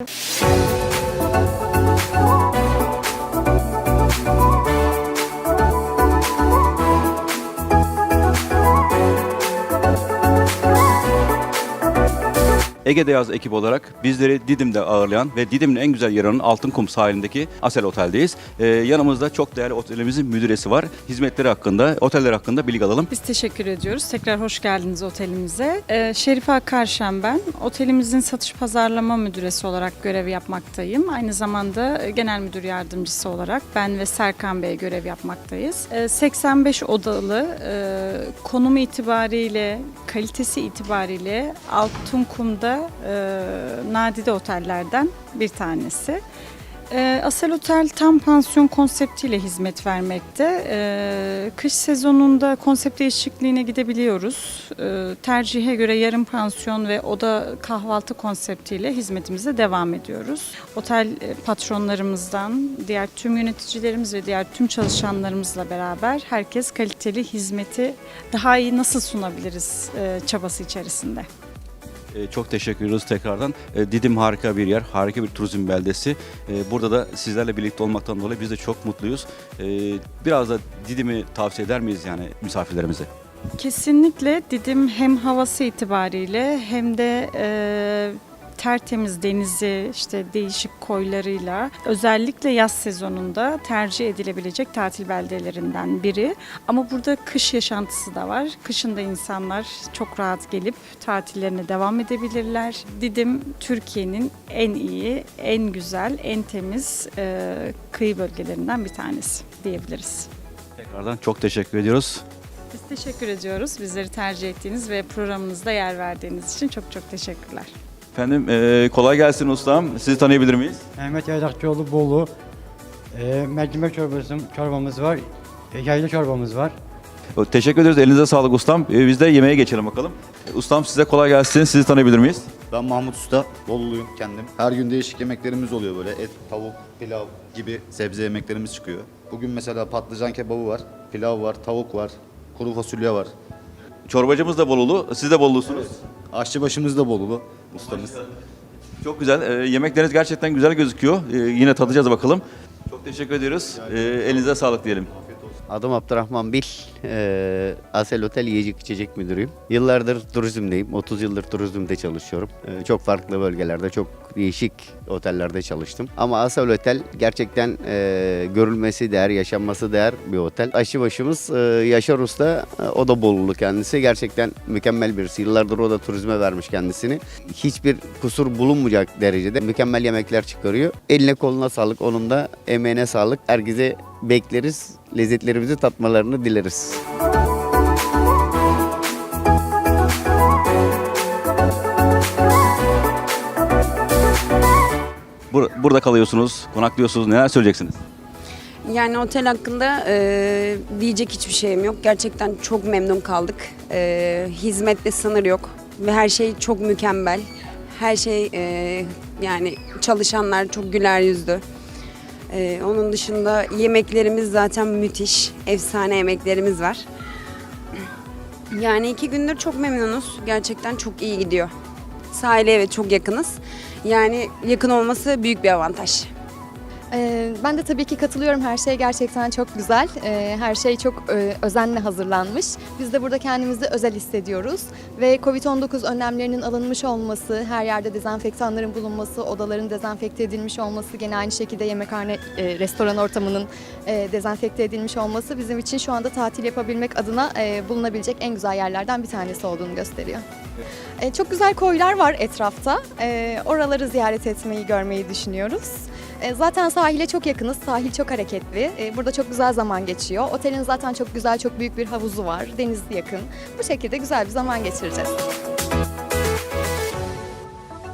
Música Ege'de Yaz ekibi olarak bizleri Didim'de ağırlayan ve Didim'in en güzel yer olan Altınkum sahilindeki Asel Otel'deyiz. Ee, yanımızda çok değerli otelimizin müdüresi var. Hizmetleri hakkında, oteller hakkında bilgi alalım. Biz teşekkür ediyoruz. Tekrar hoş geldiniz otelimize. Ee, Şerife Akarşen ben. Otelimizin satış pazarlama müdüresi olarak görev yapmaktayım. Aynı zamanda e, genel müdür yardımcısı olarak ben ve Serkan Bey görev yapmaktayız. Ee, 85 odalı, e, konumu itibariyle, kalitesi itibariyle E, nadide otellerden bir tanesi. Ee, Asel Otel tam pansiyon konseptiyle hizmet vermekte. Ee, kış sezonunda konsept değişikliğine gidebiliyoruz. Ee, tercihe göre yarım pansiyon ve oda kahvaltı konseptiyle hizmetimize devam ediyoruz. Otel e, patronlarımızdan, diğer tüm yöneticilerimiz ve diğer tüm çalışanlarımızla beraber herkes kaliteli hizmeti daha iyi nasıl sunabiliriz e, çabası içerisinde. Ee, çok teşekkür ediyoruz tekrardan. Ee, Didim harika bir yer, harika bir turizm beldesi. Ee, burada da sizlerle birlikte olmaktan dolayı biz de çok mutluyuz. Ee, biraz da Didim'i tavsiye eder miyiz yani misafirlerimize? Kesinlikle Didim hem havası itibariyle hem de e, tertemiz denizi, işte değişik koylarıyla özellikle yaz sezonunda tercih edilebilecek tatil beldelerinden biri. Ama burada kış yaşantısı da var. Kışında insanlar çok rahat gelip tatillerine devam edebilirler. Didim Türkiye'nin en iyi, en güzel, en temiz e, kıyı bölgelerinden bir tanesi diyebiliriz. Tekrardan çok teşekkür ediyoruz. Biz teşekkür ediyoruz. Bizleri tercih ettiğiniz ve programımızda yer verdiğiniz için çok çok teşekkürler. Efendim ee, kolay gelsin ustam. Sizi tanıyabilir miyiz? Mehmet Yaydakçıoğlu Bolu. E, mercimek çorbası, çorbamız var. E, yayla çorbamız var. Teşekkür ederiz. Elinize sağlık ustam. Ee, Biz de yemeğe geçelim bakalım. Ustam size kolay gelsin. Sizi tanıyabilir miyiz? Ben Mahmut Usta, Boluluyum kendim. Her gün değişik yemeklerimiz oluyor böyle. Et, tavuk, pilav gibi sebze yemeklerimiz çıkıyor. Bugün mesela patlıcan kebabı var, pilav var, tavuk var, kuru fasulye var. Çorbacımız da Bolulu. Siz de Bolulusunuz. Aşçıbaşımız da Bolulu, ustamız. Çok güzel. Ee, yemekleriniz gerçekten güzel gözüküyor. Ee, yine tadacağız bakalım. Çok teşekkür ediyoruz. Ee, elinize sağlık diyelim. Adım Abdurrahman Bil. Ee, Asel Otel Yiyecek İçecek Müdürüyüm. Yıllardır turizmdeyim. 30 yıldır turizmde çalışıyorum. Ee, çok farklı bölgelerde, çok değişik otellerde çalıştım. Ama Asel Otel gerçekten e, görülmesi değer, yaşanması değer bir otel. Aşçıbaşımız e, Yaşar Usta, e, o da Bolulu kendisi. Gerçekten mükemmel birisi. Yıllardır o da turizme vermiş kendisini. Hiçbir kusur bulunmayacak derecede mükemmel yemekler çıkarıyor. Eline koluna sağlık, onun da emeğine sağlık. Herkese bekleriz. Lezzetlerimizi tatmalarını dileriz. Bur- burada kalıyorsunuz, konaklıyorsunuz. Neler söyleyeceksiniz? Yani otel hakkında e, diyecek hiçbir şeyim yok. Gerçekten çok memnun kaldık. E, hizmette sınır yok ve her şey çok mükemmel. Her şey e, yani çalışanlar çok güler yüzlü. E, onun dışında yemeklerimiz zaten müthiş. Efsane yemeklerimiz var. Yani iki gündür çok memnunuz. Gerçekten çok iyi gidiyor. Sahile evet çok yakınız. Yani yakın olması büyük bir avantaj. Ee, Ben de tabii ki katılıyorum. Her şey gerçekten çok güzel. Ee, Her şey çok e, özenle hazırlanmış. Biz de burada kendimizi özel hissediyoruz. Ve Covid-19 önlemlerinin alınmış olması, her yerde dezenfektanların bulunması, odaların dezenfekte edilmiş olması, gene aynı şekilde yemekhane, e, restoran ortamının e, dezenfekte edilmiş olması bizim için şu anda tatil yapabilmek adına bulunabilecek en güzel yerlerden bir tanesi olduğunu gösteriyor. Çok güzel koylar var etrafta. Oraları ziyaret etmeyi, görmeyi düşünüyoruz. E, Zaten sahile çok yakınız. Sahil çok hareketli. E, Burada çok güzel zaman geçiyor. Otelin zaten çok güzel, çok büyük bir havuzu var. Deniz yakın. Bu şekilde güzel bir zaman geçireceğiz.